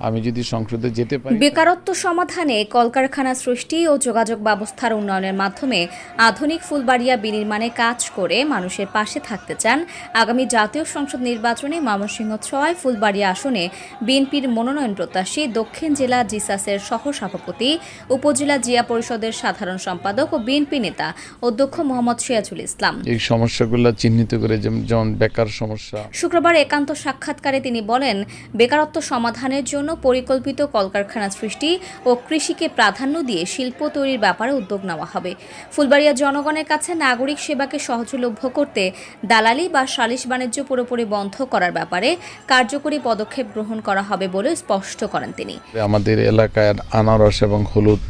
আমি যদি সংসদে যেতে পারি বেকারত্ব সমাধানে কলকারখানা সৃষ্টি ও যোগাযোগ ব্যবস্থার উন্নয়নের মাধ্যমে আধুনিক ফুলবাড়িয়া বিনির্মাণে কাজ করে মানুষের পাশে থাকতে চান আগামী জাতীয় সংসদ নির্বাচনে ময়মনসিংহ ছয় ফুলবাড়িয়া আসনে বিএনপির মনোনয়ন প্রত্যাশী দক্ষিণ জেলা জিসাসের সহ সভাপতি উপজেলা জিয়া পরিষদের সাধারণ সম্পাদক ও বিএনপি নেতা অধ্যক্ষ মোহাম্মদ সিরাজুল ইসলাম। এই সমস্যাগুলো চিহ্নিত করে যেম- যেমন বেকার সমস্যা। শুক্রবার একান্ত সাক্ষাৎকারে তিনি বলেন বেকারত্ব সমাধানের জন্য পরিকল্পিত কলকারখানা সৃষ্টি ও কৃষিকে প্রাধান্য দিয়ে শিল্প তৈরির ব্যাপারে উদ্যোগ নেওয়া হবে। ফুলবাড়িয়া জনগণের কাছে নাগরিক সেবাকে সহজলভ্য করতে দালালি বা সালিশ বাণিজ্য পুরোপুরি বন্ধ করার ব্যাপারে কার্যকরী পদক্ষেপ গ্রহণ করা হবে বলে স্পষ্ট করেন তিনি। আমাদের এলাকায় আনারস এবং হলুদ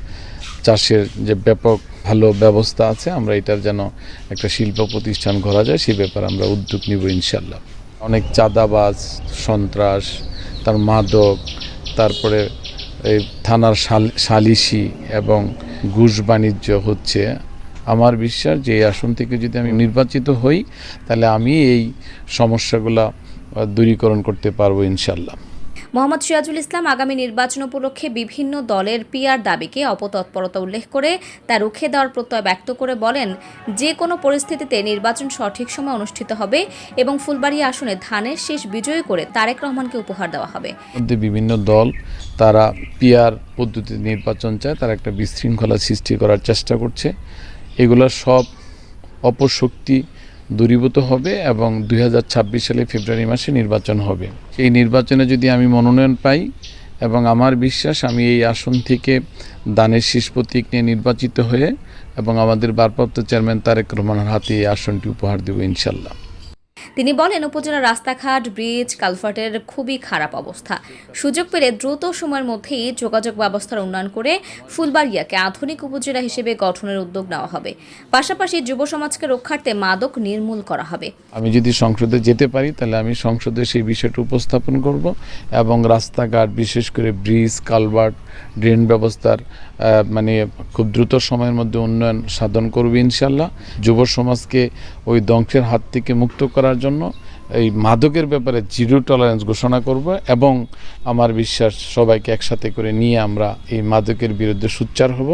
চাষের যে ব্যাপক ভালো ব্যবস্থা আছে, আমরা এটার যেন একটা শিল্প প্রতিষ্ঠান করা যায় সেই ব্যাপারে আমরা উদ্যোগ নিব ইনশাল্লাহ অনেক চাঁদাবাজ, সন্ত্রাস তার মাদক, তারপরে এই থানার সালিশি এবং ঘুষ বাণিজ্য হচ্ছে। আমার বিশ্বাস যে এই আসন থেকে যদি আমি নির্বাচিত হই, তাহলে আমি এই সমস্যাগুলো দূরীকরণ করতে পারব ইনশাল্লাহ। মোহাম্মদ সিরাজুল ইসলাম আগামী নির্বাচন উপলক্ষে বিভিন্ন দলের পিয়ার দাবিকে অপতৎপরতা উল্লেখ করে তা রুখে দেওয়ার প্রত্যয় ব্যক্ত করে বলেন, যে কোনো পরিস্থিতিতে নির্বাচন সঠিক সময় অনুষ্ঠিত হবে এবং ফুলবাড়ি আসনে ধানের শেষ বিজয়ী করে তারেক রহমানকে উপহার দেওয়া হবে। বিভিন্ন দল, তারা পিয়ার পদ্ধতিতে নির্বাচন চায়, তারা একটা বিশৃঙ্খলা সৃষ্টি করার চেষ্টা করছে। এগুলোর সব অপশক্তি দূরীভূত হবে এবং দু হাজার ছাব্বিশ সালে ফেব্রুয়ারি মাসে নির্বাচন হবে। এই নির্বাচনে যদি আমি মনোনয়ন পাই এবং আমার বিশ্বাস, আমি এই আসন থেকে দানের শীষ প্রতীক নিয়ে নির্বাচিত হয়ে এবং আমাদের ভারপ্রাপ্ত চেয়ারম্যান তারেক রহমানের হাতে এই আসনটি উপহার দেব ইনশাল্লাহ। তিনি বলেন উপজেলার রাস্তাঘাট, ব্রিজ, কালভার্টের খুবই খারাপ অবস্থা। সুযোগ পেলে দ্রুত সময়ের মধ্যেই যোগাযোগ ব্যবস্থার উন্নয়ন করে ফুলবাড়িয়াকে আধুনিক উপজেলা হিসেবে গঠনের উদ্যোগ নেওয়া হবে। পাশাপাশি যুব সমাজকে রক্ষার্থে মাদক নির্মূল করা হবে। আমি যদি সংসদে যেতে পারি, তাহলে আমি সংসদে সেই বিষয়টা উপস্থাপন করব এবং রাস্তাঘাট, বিশেষ করে ব্রিজ, কালভার্ট, ড্রেন ব্যবস্থার মানে খুব দ্রুত সময়ের মধ্যে উন্নয়ন সাধন করবে ইনশাল্লাহ যুব সমাজকে ওই ধ্বংসের হাত থেকে মুক্ত করার জন্য এই মাদকের ব্যাপারে জিরো টলারেন্স ঘোষণা করব এবং আমার বিশ্বাস সবাইকে একসাথে করে নিয়ে আমরা এই মাদকের বিরুদ্ধে সোচ্চার হব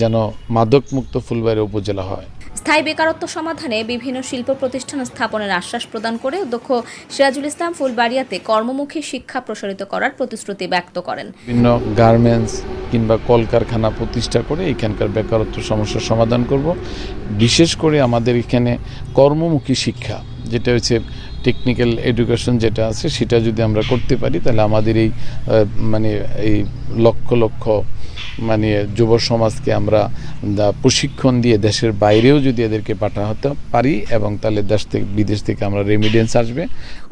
যেন মাদক মুক্ত ফুলবাড়ি উপজেলা হয়। স্থায়ী বেকারত্ব সমাধানে বিভিন্ন শিল্প প্রতিষ্ঠান স্থাপনের আশ্বাস প্রদান করে অধ্যক্ষ সিরাজুল ইসলাম ফুলবাড়িয়াতে কর্মমুখী শিক্ষা প্রসারিত করার প্রতিশ্রুতি ব্যক্ত করেন। বিভিন্ন গার্মেন্টস কিংবা কলকারখানা প্রতিষ্ঠা করে এখানকার বেকারত্ব সমস্যার সমাধান করব। বিশেষ করে আমাদের এখানে কর্মমুখী শিক্ষা যেটা হচ্ছে টেকনিক্যাল এডুকেশন যেটা আছে, সেটা যদি আমরা করতে পারি, তাহলে আমাদের এই মানে এই লক্ষ লক্ষ মানে যুব সমাজকে আমরা প্রশিক্ষণ দিয়ে দেশের বাইরেও যদি এদেরকে পাঠাতে পারি এবং তাহলে দেশ থেকে, বিদেশ থেকে আমরা রেমিডেন্স আসবে।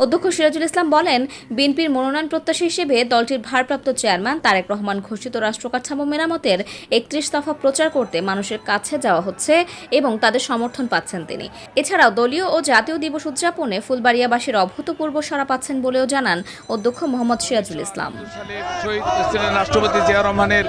অধ্যক্ষ সিরাজুল ইসলাম বলেন, বিএনপির মনোনয়ন প্রত্যাশী হিসেবে দলটির ভারপ্রাপ্ত চেয়ারম্যান তারেক রহমান ঘোষিত রাষ্ট্র কাঠামো মেরামতের একত্রিশ দফা প্রচার করতে মানুষের কাছে যাওয়া হচ্ছে এবং তাদের সমর্থন পাচ্ছেন তিনি। এছাড়াও দলীয় ও জাতীয় দিবস উদযাপনে ফুলবাড়িয়াবাসীর অভূতপূর্ব সাড়া পাচ্ছেন বলেও জানান অধ্যক্ষ মোহাম্মদ সিরাজুল ইসলাম। রাষ্ট্রপতি জিয়া রহমানের